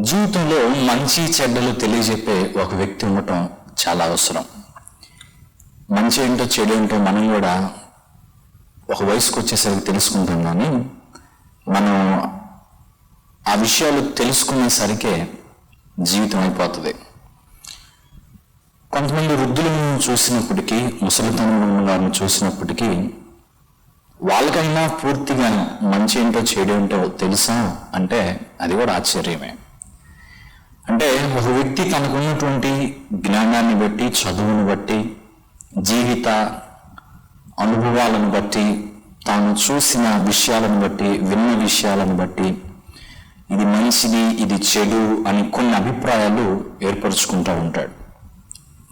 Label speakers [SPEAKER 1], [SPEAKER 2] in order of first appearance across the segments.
[SPEAKER 1] జీవితంలో మంచి చెడ్డలు తెలియజెప్పే ఒక వ్యక్తి ఉండటం చాలా అవసరం. మంచి ఏంటో చెడు ఏంటో మనం కూడా ఒక వయసుకు వచ్చేసరికి తెలుసుకుంటాం కానీ మనం ఆ విషయాలు తెలుసుకునేసరికే జీవితం అయిపోతుంది. కొంతమంది వృద్ధులను చూసినప్పటికీ ముసలితనం ఉన్న వారిని చూసినప్పటికీ వాళ్ళకైనా పూర్తిగా మంచి ఏంటో చెడు ఏంటో తెలుసా అంటే అది కూడా ఆశ్చర్యమే. అంటే ఒక వ్యక్తి తనకున్నటువంటి జ్ఞానాన్ని బట్టి చదువును బట్టి జీవిత అనుభవాలను బట్టి తాను చూసిన విషయాలను బట్టి విన్న విషయాలను బట్టి ఇది మంచిది ఇది చెడు అని కొన్ని అభిప్రాయాలు ఏర్పరచుకుంటూ ఉంటాడు.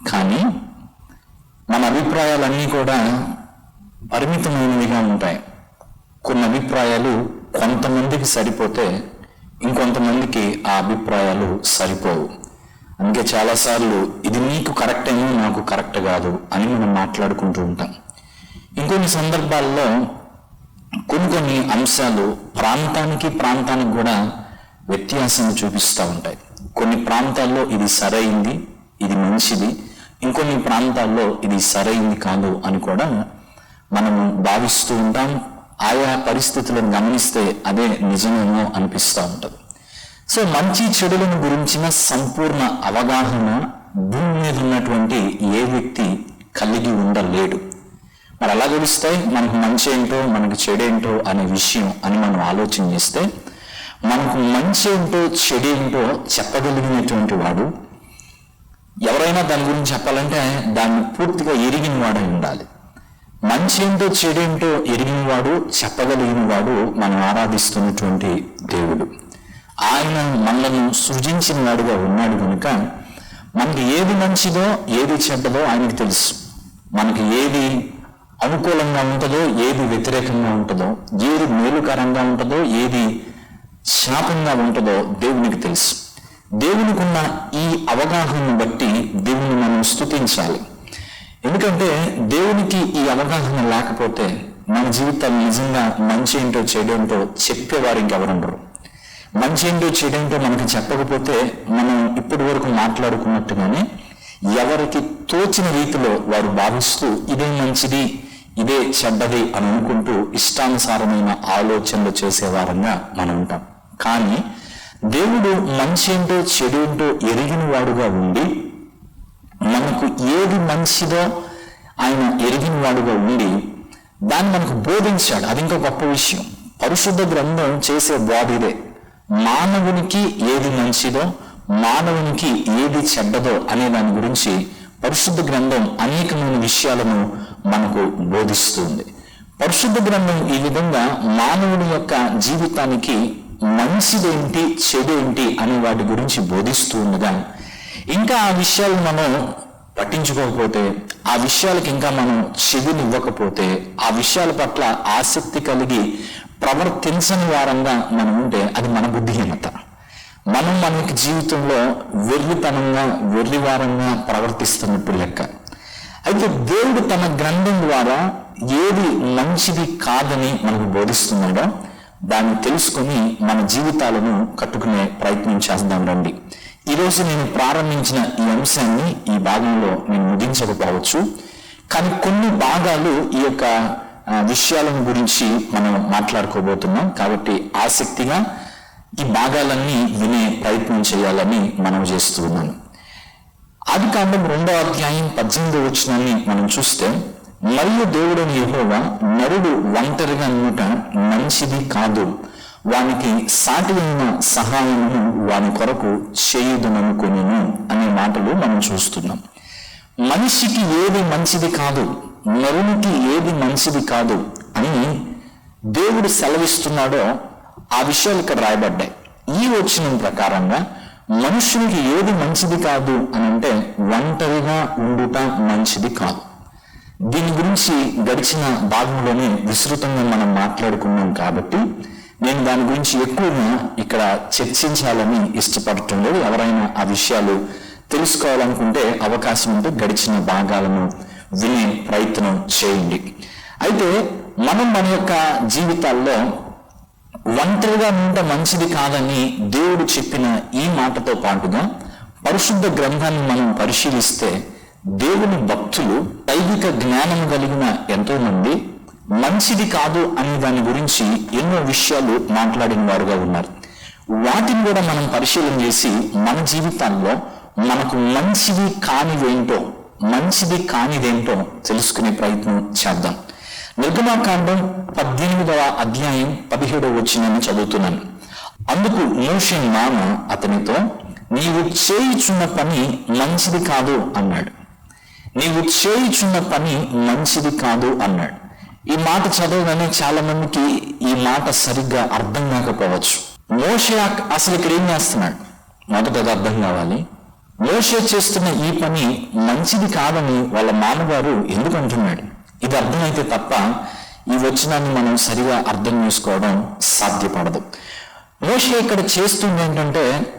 [SPEAKER 1] కానీ మన అభిప్రాయాలన్నీ కూడా పరిమితమైనవిగా ఉంటాయి. కొన్ని అభిప్రాయాలు కొంతమందికి సరిపోతే ఇంకొంతమందికి ఆ అభిప్రాయాలు సరిపోవు. అందుకే చాలాసార్లు ఇది నీకు కరెక్ట్ ఏమో నాకు కరెక్ట్ కాదు అని మనం మాట్లాడుకుంటూ ఉంటాం. ఇంకొన్ని సందర్భాల్లో కొన్ని కొన్ని అంశాలు ప్రాంతానికి ప్రాంతానికి కూడా వ్యత్యాసాన్ని చూపిస్తూ ఉంటాయి. కొన్ని ప్రాంతాల్లో ఇది సరైంది ఇది మంచిది. ఇంకొన్ని ప్రాంతాల్లో ఇది సరైంది కాదు అని కూడా మనము భావిస్తూ ఉంటాం. ఆయా పరిస్థితులను గమనిస్తే అదే నిజమేమో అనిపిస్తూ ఉంటుంది. సో మంచి చెడులను గురించిన సంపూర్ణ అవగాహన భూమి మీద ఉన్నటువంటి ఏ వ్యక్తి కలిగి ఉండలేడు. మరి అలా తెలుస్తాయి మనకు మంచి ఏంటో మనకు చెడేంటో అనే విషయం అని మనం ఆలోచన చేస్తే మనకు మంచి ఏంటో చెడేంటో చెప్పగలిగినటువంటి వాడు ఎవరైనా దాని గురించి చెప్పాలంటే దాన్ని పూర్తిగా ఎరిగిన వాడై ఉండాలి. మంచి ఏంటో చెడేంటో ఎరిగిన వాడు చెప్పగలిగిన వాడు మనం ఆరాధిస్తున్నటువంటి దేవుడు. ఆయన మనలను సృజించిన వాడుగా ఉన్నాడు కనుక మనకి ఏది మంచిదో ఏది చెడ్డదో ఆయనకు తెలుసు. మనకి ఏది అనుకూలంగా ఉంటుందో ఏది వ్యతిరేకంగా ఉంటుందో ఏది మేలుకరంగా ఉంటుందో ఏది శాపంగా ఉంటుందో దేవునికి తెలుసు. దేవునికి ఉన్న ఈ అవగాహనను బట్టి దేవుని మనం స్థుతించాలి ఎందుకంటే దేవునికి ఈ అవగాహన లేకపోతే మన జీవితాలు నిజంగా మంచి ఏంటో చేయడంతో చెప్పేవారు ఇంకెవరుండరు మంచి ఏంటో చేయడంతో మనకి చెప్పకపోతే మనం ఇప్పటి వరకు మాట్లాడుకున్నట్టుగానే ఎవరికి తోచిన రీతిలో వారు భావిస్తూ ఇదే మంచిది ఇదే చెడ్డది అని అనుకుంటూ ఇష్టానుసారమైన ఆలోచనలు చేసేవారంగా మనం ఉంటాం. కానీ దేవుడు మంచి ఏంటో చెడు ఏంటో ఎరిగిన వాడుగా ఉండి మనకు ఏది మంచిదో ఆయన ఎరిగిన వాడుగా ఉండి దాన్ని మనకు బోధించాడు. అది ఇంకా గొప్ప విషయం. పరిశుద్ధ గ్రంథం చేసే బోధ ఇదే. మానవునికి ఏది మంచిదో మానవునికి ఏది చెడ్డదో అనే దాని గురించి పరిశుద్ధ గ్రంథం అనేకమైన విషయాలను మనకు బోధిస్తుంది. పరిశుద్ధ గ్రంథం ఈ విధంగా మానవుని యొక్క జీవితానికి మంచిదేంటి చెడేంటి అనే వాటి గురించి బోధిస్తూ ఉండగా ఇంకా ఆ విషయాలు మనం పట్టించుకోకపోతే ఆ విషయాలకు ఇంకా మనం చెవినివ్వకపోతే ఆ విషయాల పట్ల ఆసక్తి కలిగి ప్రవర్తించని వారంగా మనం ఉంటే అది మన బుద్ధిహీనత. మనం మనకి జీవితంలో వెర్రితనంగా వెర్రివారంగా ప్రవర్తిస్తున్నప్పుడు లెక్క. అయితే దేవుడు తన గ్రంథం ద్వారా ఏది మంచిది కాదని మనకు బోధిస్తున్నాడో దాన్ని తెలుసుకొని మన జీవితాలను కట్టుకునే ప్రయత్నం చేద్దాం రండి. ఈరోజు నేను ప్రారంభించిన ఈ అంశాన్ని ఈ భాగంలో నేను ముగించకపోవచ్చు. కానీ కొన్ని భాగాలు ఈ యొక్క విషయాలను గురించి మనం మాట్లాడుకోబోతున్నాం. కాబట్టి ఆసక్తిగా ఈ భాగాలన్నీ వినే ప్రయత్నం చేయాలని మనం చేస్తూ ఉన్నాను. ఆది కాండం రెండో అధ్యాయం పద్దెనిమిదో వచ్చినాన్ని మనం చూస్తే మరియు దేవుడని యెహోవా నరుడు ఒంటరిగా ఉండటం మంచిది కాదు. వానికి సాటి ఉన్న సహాయమును వాని కొరకు చేయుదననుకొనిను అనే మాటలు మనం చూస్తున్నాం. మనిషికి ఏది మంచిది కాదు నరునికి ఏది మంచిది కాదు అని దేవుడు సెలవిస్తున్నాడో ఆ విషయాలు ఇక్కడ రాయబడ్డాయి. ఈ వచనం ప్రకారంగా మనుషునికి ఏది మంచిది కాదు అని అంటే ఒంటరిగా ఉండుట మంచిది కాదు. దీని గురించి గడిచిన భాగంలోనే విస్తృతంగా మనం మాట్లాడుకున్నాం కాబట్టి నేను దాని గురించి ఎక్కువగా ఇక్కడ చర్చించాలని ఇష్టపడటం లేదు. ఎవరైనా ఆ విషయాలు తెలుసుకోవాలనుకుంటే అవకాశం ఉంటే గడిచిన భాగాలను వినే ప్రయత్నం చేయండి. అయితే మనం మన యొక్క జీవితాల్లో ఒంటరిగా ఉంటే మంచిది కాదని దేవుడు చెప్పిన ఈ మాటతో పాటుగా పరిశుద్ధ గ్రంథాన్ని మనం పరిశీలిస్తే దేవుని భక్తులు దైవిక జ్ఞానం కలిగిన ఎంతోమంది మంచిది కాదు అనే దాని గురించి ఎన్నో విషయాలు మాట్లాడిన వారుగా ఉన్నారు. వాటిని కూడా మనం పరిశీలన చేసి మన జీవితాల్లో మనకు మంచిది కానిదేంటో మంచిది కానిదేంటో తెలుసుకునే ప్రయత్నం చేద్దాం. నిర్గమాకాండం పద్దెనిమిదవ అధ్యాయం పదిహేడవ వచ్చిందని చదువుతున్నాను. అందుకు మోషన్ మామ అతనితో నీవు చేయుచున్న పని మంచిది కాదు అన్నాడు. నీవు చేయుచున్న పని మంచిది కాదు అన్నాడు. ఈ మాట చదవగానే చాలా మందికి ఈ మాట సరిగ్గా అర్థం కాకపోవచ్చు. మోషే అసలు ఇక్కడ ఏం చేస్తున్నాడు? మొదట అది అర్థం కావాలి. మోషే చేస్తున్న ఈ పని మంచిది కాదని వాళ్ళ మామగారు ఎందుకు అంటున్నాడు? ఇది అర్థమైతే తప్ప ఈ వచనాన్ని మనం సరిగా అర్థం చేసుకోవడం సాధ్యపడదు. మోషే ఇక్కడ చేస్తుంది ఏంటంటే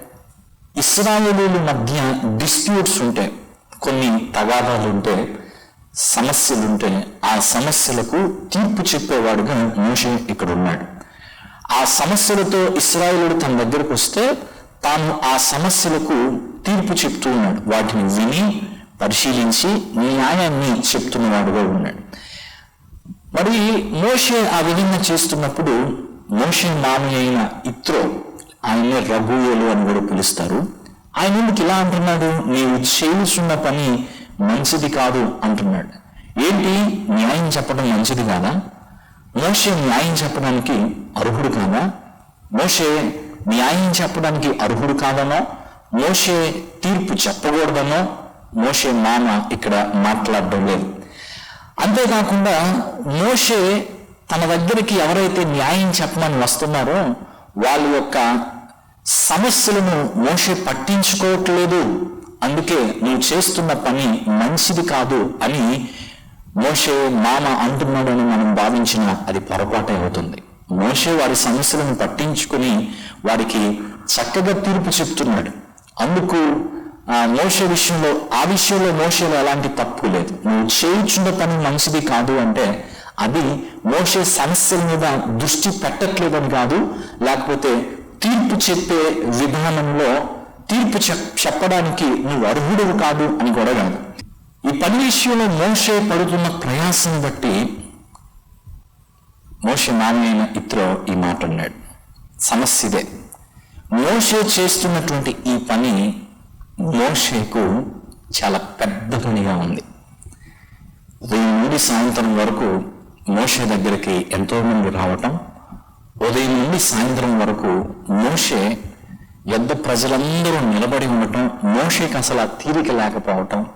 [SPEAKER 1] ఇస్రాయేలీల మధ్య డిస్ప్యూట్స్ ఉంటే కొన్ని తగాదాలు ఉంటే సమస్యలు ఉంటే ఆ సమస్యలకు తీర్పు చెప్పేవాడుగా మోషే ఇక్కడ ఉన్నాడు ఆ సమస్యలతో ఇస్రాయేలుడు తన దగ్గరకు వస్తే తాను ఆ సమస్యలకు తీర్పు చెప్తూ ఉన్నాడు. వాటిని విని పరిశీలించి న్యాయాన్ని చెప్తున్నవాడుగా ఉన్నాడు. మరి మోషే ఆ విధంగా చేస్తున్నప్పుడు మోషే మామి అయిన ఇత్రో ఆయన్ని రఘువులు అని కూడా పిలుస్తారు. ఆయన ఎందుకు ఇలా అంటున్నాడు? నీవు చేయుచున్న పని మంచిది కాదు అంటున్నాడు. ఏంటి? న్యాయం చెప్పడం మంచిది కాదా? మోషే న్యాయం చెప్పడానికి అర్హుడు కాదా? మోషే న్యాయం చెప్పడానికి అర్హుడు కాదనో? మోషే తీర్పు చెప్పకూడదనో? మోషే మామ ఇక్కడ మాట్లాడడం లేదు. అంతేకాకుండా మోషే తన దగ్గరికి ఎవరైతే న్యాయం చెప్పమని వస్తున్నారో వాళ్ళ యొక్క సమస్యలను మోషే పట్టించుకోవట్లేదు. అందుకే నువ్వు చేస్తున్న పని మంచిది కాదు అని మోషే మామ అంటున్నాడని మనం భావించిన అది పొరపాటే అవుతుంది. మోషే వారి సమస్యలను పట్టించుకుని వారికి చక్కగా తీర్పు చెప్తున్నాడు. అందుకు మోషే విషయంలో ఆ విషయంలో మోషేలో ఎలాంటి తప్పు లేదు. నువ్వు చేయించున్న పని మంచిది కాదు అంటే అది మోషే సమస్యల మీద దృష్టి పెట్టట్లేదని కాదు లేకపోతే తీర్పు చెప్పే విధానంలో తీర్పు చెప్ చెప్పడానికి నువ్వు అర్హుడు కాదు అని కూడా కాదు. ఈ పని విషయంలో మోషే పడుతున్న ప్రయాసం బట్టి మోషే మామయ్య ఇత్రో ఈ మాట అన్నాడు. సమస్య ఇదే. మోషే చేస్తున్నటువంటి ఈ పని మోషేకు చాలా పెద్ద పనిగా ఉంది. ఉదయం నుండి సాయంత్రం వరకు మోషే దగ్గరికి ఎంతోమంది రావటం ఉదయం నుండి సాయంత్రం వరకు మోషే యుద్ధ ప్రజలందరూ నిలబడి ఉండటం మోషేకి అసలు ఆ తీరిక లేకపోవటం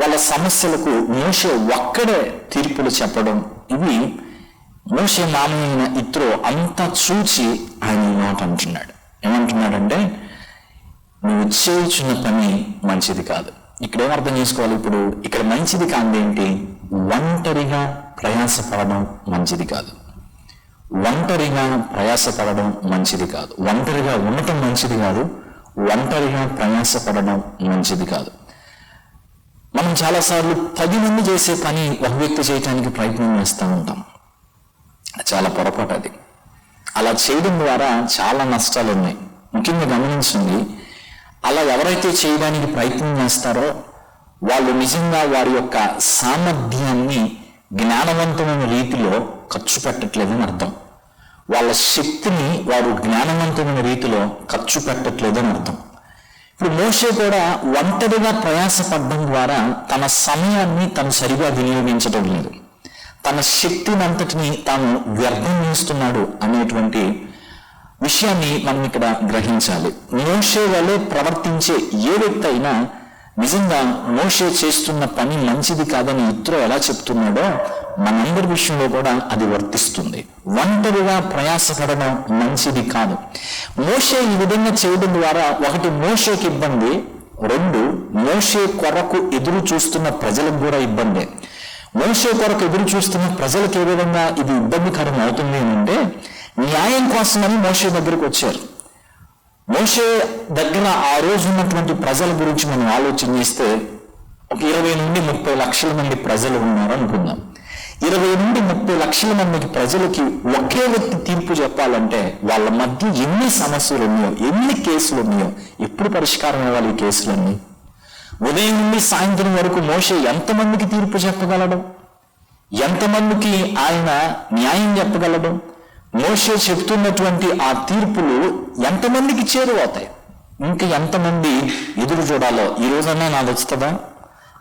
[SPEAKER 1] వాళ్ళ సమస్యలకు మోషే ఒక్కడే తీర్పులు చెప్పడం ఇవి మోషే మామయ్య ఇత్రో అంతా చూచి ఆయన మాట అంటున్నాడు. ఏమంటున్నాడంటే నువ్వు చేయుచున్న పని మంచిది కాదు. ఇక్కడ అర్థం చేసుకోవాలి ఇప్పుడు? ఇక్కడ మంచిది కాదేంటి ఒంటరిగా ప్రయాసపడడం మంచిది కాదు. ఒంటరిగా ప్రయాసపడడం మంచిది కాదు. ఒంటరిగా ఉండటం మంచిది కాదు ఒంటరిగా ప్రయాసపడడం మంచిది కాదు. మనం చాలాసార్లు పది మంది చేసే పని ఒక వ్యక్తి చేయటానికి ప్రయత్నం చేస్తూ ఉంటాం. చాలా పొరపాటు అది. అలా చేయడం ద్వారా చాలా నష్టాలు ఉన్నాయి. ముఖ్యంగా గమనించండి అలా ఎవరైతే చేయడానికి ప్రయత్నం చేస్తారో వాళ్ళు నిజంగా వారి యొక్క సామర్థ్యాన్ని జ్ఞానవంతమైన రీతిలో ఖర్చు పెట్టట్లేదని అర్థం. వాళ్ళ శక్తిని వారు జ్ఞానవంతమైన రీతిలో ఖర్చు పెట్టట్లేదని అర్థం. ఇప్పుడు మోషే కూడా ఒంటరిగా ప్రయాసపడడం ద్వారా తన సమయాన్ని తను సరిగా వినియోగించడం లేదు. తన శక్తినంతటిని తాను వ్యర్థం చేస్తున్నాడు అనేటువంటి విషయాన్ని మనం ఇక్కడ గ్రహించాలి. మోషే వలె ప్రవర్తించే ఏ వ్యక్తి అయినా నిజంగా మోషే చేస్తున్న పని మంచిది కాదని ఇతరు ఎలా చెప్తున్నాడో మనందరి విషయంలో కూడా అది వర్తిస్తుంది. ఒంటరిగా ప్రయాసపడడం మంచిది కాదు. మోషే ఈ విధంగా చేయడం ద్వారా ఒకటి మోషేకి ఇబ్బంది రెండు మోషే కొరకు ఎదురు చూస్తున్న ప్రజలకు కూడా ఇబ్బందే. మోషే కొరకు ఎదురు చూస్తున్న ప్రజలకు ఏ విధంగా ఇది ఇబ్బందికరం అవుతుంది అంటే న్యాయం కోసమని మోషే దగ్గరికి వచ్చారు. మోషే దగ్గర ఆ రోజు ఉన్నటువంటి ప్రజల గురించి మనం ఆలోచన చేస్తే ఒక ఇరవై నుండి ముప్పై లక్షల మంది ప్రజలు ఉన్నారు అనుకుందాం ఇరవై నుండి ముప్పై లక్షల మందికి ప్రజలకి ఒకే వ్యక్తి తీర్పు చెప్పాలంటే వాళ్ళ మధ్య ఎన్ని సమస్యలు ఉన్నాయో ఎన్ని కేసులు ఉన్నాయో ఎప్పుడు పరిష్కారం అవ్వాలి ఈ కేసులన్నీ? ఉదయం నుండి సాయంత్రం వరకు మోసే ఎంతమందికి తీర్పు చెప్పగలడు? ఎంతమందికి ఆయన న్యాయం చెప్పగలడు? మోసే చెప్తున్నటువంటి ఆ తీర్పులు ఎంతమందికి చేరువవుతాయి? ఇంకా ఎంతమంది ఎదురు చూడాలో? ఈ రోజన్నా నాది వస్తుందా?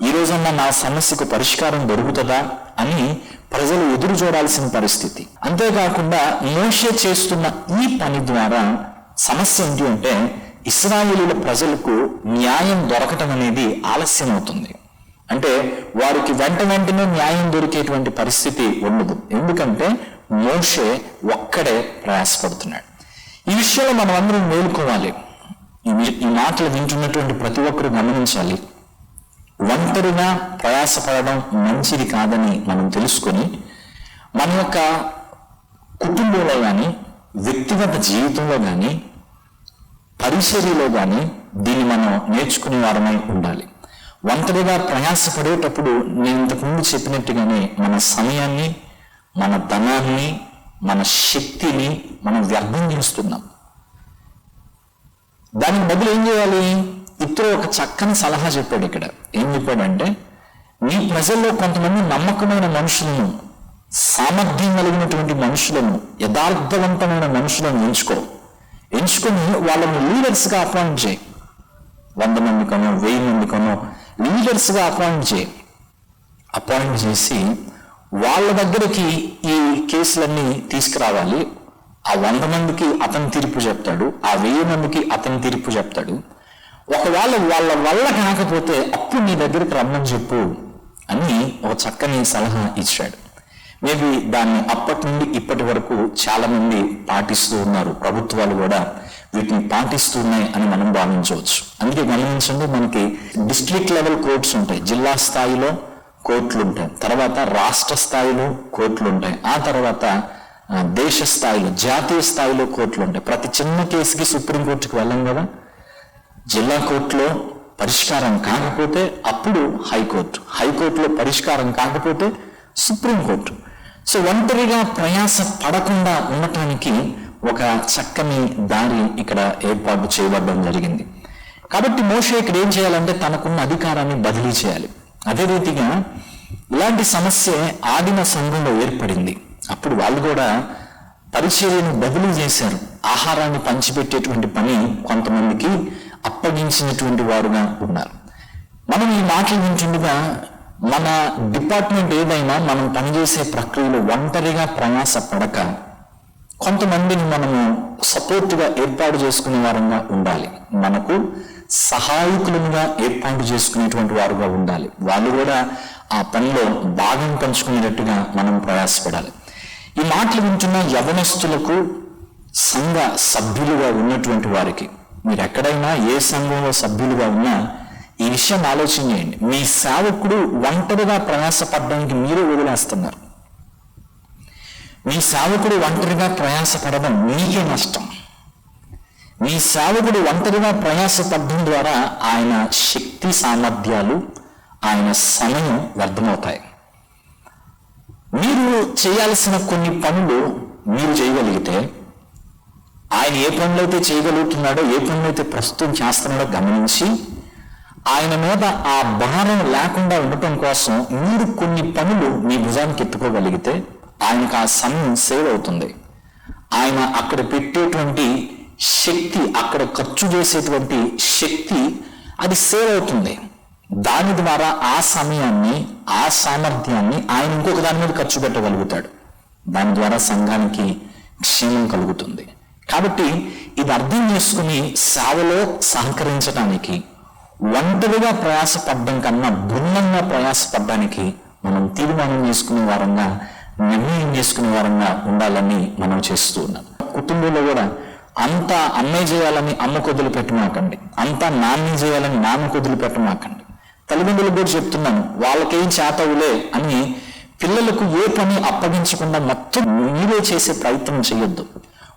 [SPEAKER 1] ఈ రోజన్నా నా సమస్యకు పరిష్కారం దొరుకుతుందా అని ప్రజలు ఎదురు చూడాల్సిన పరిస్థితి. అంతేకాకుండా మోషే చేస్తున్న ఈ పని ద్వారా సమస్య ఏంటి అంటే ఇస్రాయేలీల ప్రజలకు న్యాయం దొరకటం అనేది ఆలస్యం అవుతుంది అంటే వారికి వెంట వెంటనే న్యాయం దొరికేటువంటి పరిస్థితి ఉండదు. ఎందుకంటే మోషే ఒక్కడే ప్రయాసపడుతున్నాడు. ఈ విషయంలో మనం అందరం మేలుకోవాలి ఈ మాటలు వింటున్నటువంటి ప్రతి ఒక్కరు గమనించాలి. ఒంటరిగా ప్రయాసపడడం మంచిది కాదని మనం తెలుసుకొని మన యొక్క కుటుంబంలో కానీ వ్యక్తిగత జీవితంలో కానీ పరిచర్యలో కానీ దీన్ని మనం నేర్చుకునే వారమై ఉండాలి. ఒంటరిగా ప్రయాసపడేటప్పుడు నేను ఇంతకుముందు చెప్పినట్టుగానే మన సమయాన్ని మన ధనాన్ని మన శక్తిని మనం వ్యర్థం చేస్తున్నాం. దానికి బదులు ఏం చేయాలి? ఇతరు ఒక చక్కని సలహా చెప్పాడు ఇక్కడ. ఏం చెప్పాడంటే మీ ప్రజల్లో కొంతమంది నమ్మకమైన మనుషులను సామర్థ్యం కలిగినటువంటి మనుషులను యథార్థవంతమైన మనుషులను ఎంచుకో. ఎంచుకొని వాళ్ళని లీడర్స్గా అపాయింట్ చేయి. వంద మంది వెయ్యి మంది లీడర్స్గా లీడర్స్ అపాయింట్ చేయి. అపాయింట్ చేసి వాళ్ళ దగ్గరికి ఈ కేసులన్నీ తీసుకురావాలి. ఆ వంద మందికి అతని తీర్పు చెప్తాడు ఆ వెయ్యి మందికి అతని తీర్పు చెప్తాడు. ఒకవేళ వాళ్ళ వల్ల కాకపోతే అప్పుడు నీ దగ్గరికి రమ్మని చెప్పు అని ఒక చక్కని సలహా ఇచ్చాడు. మేబీ దాన్ని అప్పటి నుండి ఇప్పటి వరకు చాలా మంది పాటిస్తూ ఉన్నారు. ప్రభుత్వాలు కూడా వీటిని పాటిస్తున్నాయి అని మనం భావించవచ్చు. అందుకే గమనించండి మనకి డిస్ట్రిక్ట్ లెవెల్ కోర్ట్స్ ఉంటాయి. జిల్లా స్థాయిలో కోర్టులు ఉంటాయి. తర్వాత రాష్ట్ర స్థాయిలో కోర్టులు ఉంటాయి. ఆ తర్వాత దేశ స్థాయిలో జాతీయ స్థాయిలో కోర్టులు ఉంటాయి. ప్రతి చిన్న కేసుకి సుప్రీంకోర్టుకి వెళ్ళం కదా? జిల్లా కోర్టులో పరిష్కారం కాకపోతే అప్పుడు హైకోర్టు. హైకోర్టులో పరిష్కారం కాకపోతే సుప్రీంకోర్టు సో ఒంటరిగా ప్రయాస పడకుండా ఉండటానికి ఒక చక్కని దారి ఇక్కడ ఏర్పాటు చేయబడడం జరిగింది. కాబట్టి మోషే ఇక్కడ ఏం చేయాలంటే తనకున్న అధికారాన్ని బదిలీ చేయాలి. అదే రీతిగా ఇలాంటి సమస్య ఆదిమ సంఘంలో ఏర్పడింది. అప్పుడు వాళ్ళు కూడా పరిచర్యను బదిలీ చేశారు. ఆహారాన్ని పంచిపెట్టేటువంటి పని కొంతమందికి అప్పగించినటువంటి వారుగా ఉన్నారు. మనం ఈ మాటలు వింటుండగా మన డిపార్ట్మెంట్ ఏదైనా మనం పనిచేసే ప్రక్రియలో ఒంటరిగా ప్రయాస పడక కొంతమందిని మనము సపోర్ట్గా ఏర్పాటు చేసుకునే వారంగా ఉండాలి. మనకు సహాయకులుగా ఏర్పాటు చేసుకునేటువంటి వారుగా ఉండాలి. వాళ్ళు కూడా ఆ పనిలో భాగం పంచుకునేటట్టుగా మనం ప్రయాసపడాలి. ఈ మాటలు వింటున్న యవనస్తులకు సంఘ సభ్యులుగా ఉన్నటువంటి వారికి మీరు ఎక్కడైనా ఏ సంఘంలో సభ్యులుగా ఉన్నా ఈ విషయం ఆలోచన చేయండి. మీ సేవకుడు ఒంటరిగా ప్రయాసపడడానికి మీరు వదిలేస్తున్నారు. మీ సేవకుడు ఒంటరిగా ప్రయాసపడడం మీకే నష్టం. మీ సేవకుడు ఒంటరిగా ప్రయాసపడడం ద్వారా ఆయన శక్తి సామర్థ్యాలు ఆయన సమయం వ్యర్థమవుతాయి. మీరు చేయాల్సిన కొన్ని పనులు మీరు చేయగలిగితే ఆయన ఏ పనులైతే చేయగలుగుతున్నాడో ఏ పనులైతే ప్రస్తుతం చేస్తున్నాడో గమనించి ఆయన మీద ఆ భారం లేకుండా ఉండటం కోసం మీరు కొన్ని పనులు మీ భుజానికి ఎత్తుకోగలిగితే ఆయనకు ఆ సమయం సేవ్ అవుతుంది. ఆయన అక్కడ పెట్టేటువంటి శక్తి అక్కడ ఖర్చు చేసేటువంటి శక్తి అది సేవ్ అవుతుంది. దాని ద్వారా ఆ సమయాన్ని ఆ సామర్థ్యాన్ని ఆయన ఇంకొక దాని మీద ఖర్చు పెట్టగలుగుతాడు. దాని ద్వారా సంఘానికి క్షేమం కలుగుతుంది. కాబట్టి ఇది అర్థం చేసుకుని సేవలో సహకరించడానికి ఒంటరిగా ప్రయాసపడ్డం కన్నా భిన్నంగా ప్రయాసపడ్డానికి మనం తీర్మానం చేసుకునే వారంగా నిర్ణయం చేసుకునే వారంగా ఉండాలని మనం చేస్తూ ఉన్నాం. కుటుంబంలో కూడా అంతా అన్నయ్య చేయాలని అమ్మ కొద్దులు పెట్టమాకండి. అంతా నాన్న చేయాలని నాన్న కొద్దులు పెట్టమాకండి. తల్లిదండ్రులకు కూడా చెప్తున్నాను వాళ్ళకేం చేతవులే అని పిల్లలకు ఏ పని అప్పగించకుండా మొత్తం మీరే చేసే ప్రయత్నం చేయొద్దు.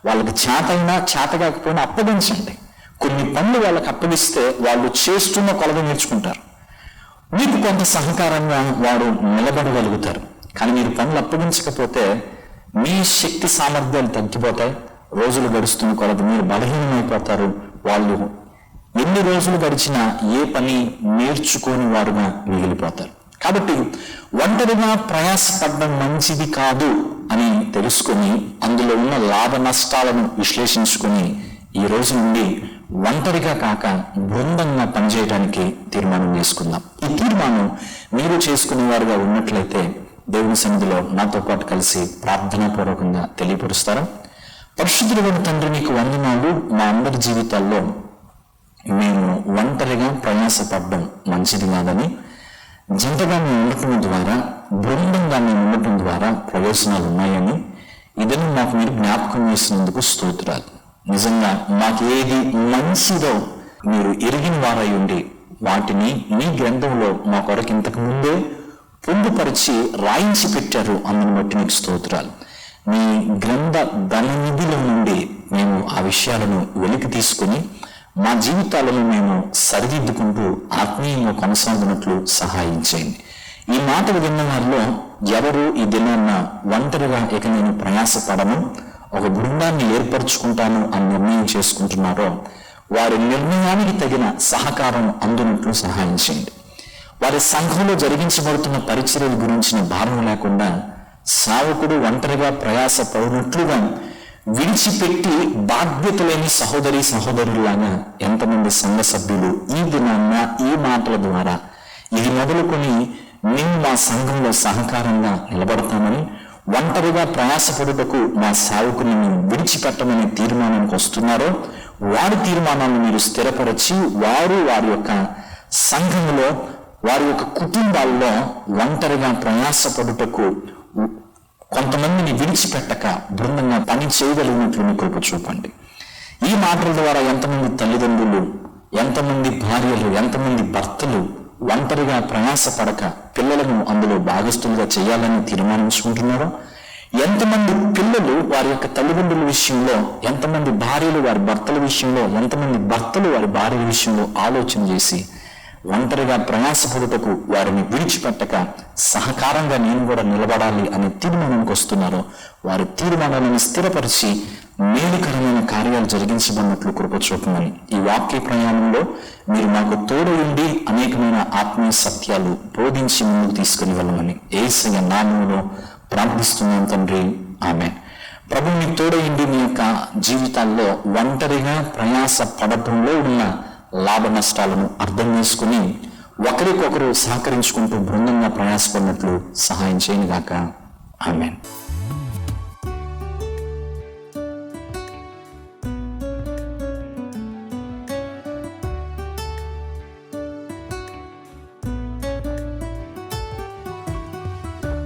[SPEAKER 1] వాళ్ళకి చేతైనా చేత కాకపోయినా అప్పగించండి. కొన్ని పనులు వాళ్ళకి అప్పగిస్తే వాళ్ళు చేస్తున్న కొలది నేర్చుకుంటారు. మీకు కొంత సహకారంగా వారు నిలబడగలుగుతారు. కానీ మీరు పనులు అప్పగించకపోతే మీ శక్తి సామర్థ్యాలు తగ్గిపోతాయి. రోజులు గడుస్తున్న కొలది మీరు బలహీనమైపోతారు. వాళ్ళు ఎన్ని రోజులు గడిచినా ఏ పని నేర్చుకోని వారుగా మిగిలిపోతారు. కాబట్టి ఒంటరిగా ప్రయాసపడడం మంచిది కాదు అని తెలుసుకొని అందులో ఉన్న లాభ నష్టాలను విశ్లేషించుకొని ఈ రోజు నుండి ఒంటరిగా కాక బృందంగా పనిచేయడానికి తీర్మానం చేసుకుందాం. ఈ తీర్మానం మీరు చేసుకునేవారుగా ఉన్నట్లయితే దేవుని సన్నిధిలో నాతో పాటు కలిసి ప్రార్థనాపూర్వకంగా తెలియపరుస్తారు? పరిశుద్ధుడు తండ్రి నీకు వందనాలు. మా అందరి జీవితాల్లో మేము ఒంటరిగా ప్రయాసపడడం మంచిది కాదని జంటగా ఉండటం ద్వారా బృందంగా ఉండటం ద్వారా ప్రయోజనాలు ఉన్నాయని ఇదని మాకు మీరు జ్ఞాపకం చేసినందుకు స్తోత్రాలు. నిజంగా మాకు ఏది మంచిదో మీరు ఎరిగిన వారై ఉండి వాటిని మీ గ్రంథంలో మా కొరకు ఇంతకు ముందే పొందుపరిచి రాయించి పెట్టారు అందుని బట్టి మీకు స్తోత్రాలు. మీ గ్రంథ ధననిధిలో నుండి మేము ఆ విషయాలను వెలికి తీసుకుని మా జీవితాలను మేము సరిదిద్దుకుంటూ ఆత్మీయంగా కొనసాగినట్లు సహాయం చేయండి. ఈ మాటలు విన్న వారిలో ఎవరు ఈ దినాన్న ఒంటరిగా ఇక నేను ప్రయాసపడను ఒక బృందాన్ని ఏర్పరచుకుంటాను అని నిర్ణయం చేసుకుంటున్నారో వారి నిర్ణయానికి తగిన సహకారం అందునట్లు సహాయం చేయండి. వారి సంఘంలో జరిగించబడుతున్న పరిచర్యల గురించిన భారం లేకుండా సావకుడు ఒంటరిగా ప్రయాస పడినట్లుగా విడిచిపెట్టి బాధ్యత లేని సహోదరి సహోదరులాగా ఎంతమంది సంఘ సభ్యులు ఈ దినాన్న ఈ మాటల ద్వారా ఇది మొదలుకొని మేము మా సంఘంలో సహకారంగా నిలబడతామని ఒంటరిగా ప్రయాసపడుటకు మా సేవకుని మేము విడిచిపెట్టమని తీర్మానానికి వస్తున్నారో వారి తీర్మానాన్ని మీరు స్థిరపరచి వారు వారి యొక్క సంఘంలో వారి యొక్క కుటుంబాల్లో ఒంటరిగా ప్రయాసపడుటకు కొంతమందిని విడిచిపెట్టక బృందంగా పని చేయగలిగినట్లు మీ కృప చూపండి. ఈ మాటల ద్వారా ఎంతమంది తల్లిదండ్రులు ఎంతమంది భార్యలు ఎంతమంది భర్తలు ఒంటరిగా ప్రయాసపడక పిల్లలను అందులో భాగస్థులుగా చేయాలని తీర్మానించుకుంటున్నారో? ఎంతమంది పిల్లలు వారి యొక్క తల్లిదండ్రుల విషయంలో ఎంతమంది భార్యలు వారి భర్తల విషయంలో ఎంతమంది భర్తలు వారి భార్యల విషయంలో ఆలోచన చేసి ఒంటరిగా ప్రయాసపడుటకు వారిని విడిచిపెట్టక సహకారంగా నేను కూడా నిలబడాలి అనే తీర్మానానికి వస్తున్నారో వారి తీర్మానాలను స్థిరపరిచి మేలుకరమైన కార్యాలు జరిగించబడినట్లు కృప చూపమని ఈ వాక్య ప్రయాణంలో మీరు మాకు తోడు ఉండి అనేకమైన ఆత్మీయ సత్యాలు బోధించి ముందుకు తీసుకుని వెళ్ళమని ఏసయ నామంలో ప్రార్థిస్తున్నాం తండ్రి. ఆమె ప్రభు మీ తోడయిండి మీ యొక్క జీవితాల్లో ఒంటరిగా ప్రయాస పడటంలో ఉన్న లాభ నష్టాలను అర్థం చేసుకుని ఒకరికొకరు సహకరించుకుంటూ బృందంగా ప్రయాసపడినట్లు సహాయం చేయను గాక ఆమెన్.